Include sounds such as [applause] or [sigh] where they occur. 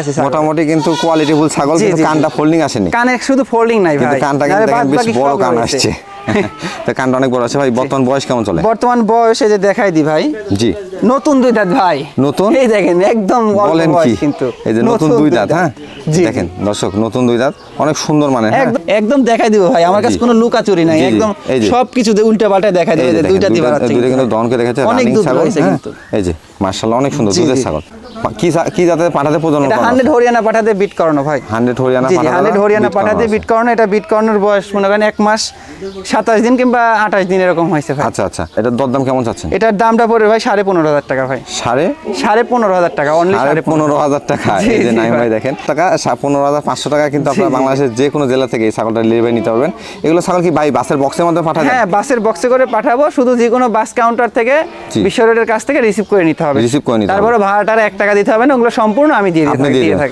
আছে মোটামুটি কিন্তু কোয়ালিটি ফুল ছাগল কিন্তু। কানটা ফোল্ডিং আসেনি। কানে শুধু ফোল্ডিং নাই ভাই। কানটা কিন্তু বেশ বড় কান আসছে। [laughs] তো কানটা অনেক বড় আছে ভাই বর্তমান বয়স কেমন চলে? বর্তমান বয়সে যে দেখাই দি ভাই। জি। নতুন দুই দাঁত ভাই। নতুন? এই দেখেন একদম বলেন কি? কিন্তু। এই যে নতুন দুই দাঁত হ্যাঁ? জি দেখেন দর্শক নতুন দুই দাঁত অনেক সুন্দর মানে হ্যাঁ? একদম দেখাই দিব ভাই আমার কাছে। কোনো লুকাচুরি নাই একদম এই যে। উল্টা পাল্টা দেখাই দেবে দুইটা দিবার দুইটা- দুইটা কিন্তু দনকে দেখেছে অনেক দুধ হ্যাঁ? কিন্তু। এই যে মার্শাল্লাহ অনেক সুন্দর দুধের ছাগল। কি পাঠাতে প্রজনন এটা হরিয়ানা পাঠাতে বিট করানো ভাই। হান্ড্রেড হরিয়ানা হরিয়ানা পাঠাতে বিট করানো এটা বিট করানোর বয়স মনে করেন এক মাস সাতাশ দিন কিংবা আঠাশ দিন এরকম হয়েছে ভাই। আচ্ছা আচ্ছা। এটার দরদাম কেমন চাচ্ছেন? এটার দামটা পড়বে ভাই সাড়ে পনেরো হাজার টাকা ভাই। সাড়ে? সাড়ে পনেরো হাজার টাকা অনলি সাড়ে পনেরো। হাজার টাকা। এই যে জি নাইম ভাই। দেখেন টাকা সা- পনেরো হাজার পাঁচশো টাকা কিন্তু আপনার। বাংলাদেশের যে কোনো জেলা থেকে এই ছাগলটা ডেলিভারি নিতে পারবেন। এগুলো ছাগল কি ভাই বাসের বক্সের মধ্যে পাঠাবেন? হ্যাঁ বাসের বক্সে করে পাঠাবো শুধু যে কোনো বাস কাউন্টার থেকে বিশ্ব রোডের কাছ থেকে রিসিভ করে নিতে হবে। Receive করে নিতে হবে। তারপরে ভাড়াটার এক টাকা দিতে হবে না ওগুলো সম্পূর্ণ আমি দিয়ে দিয়ে থাকি।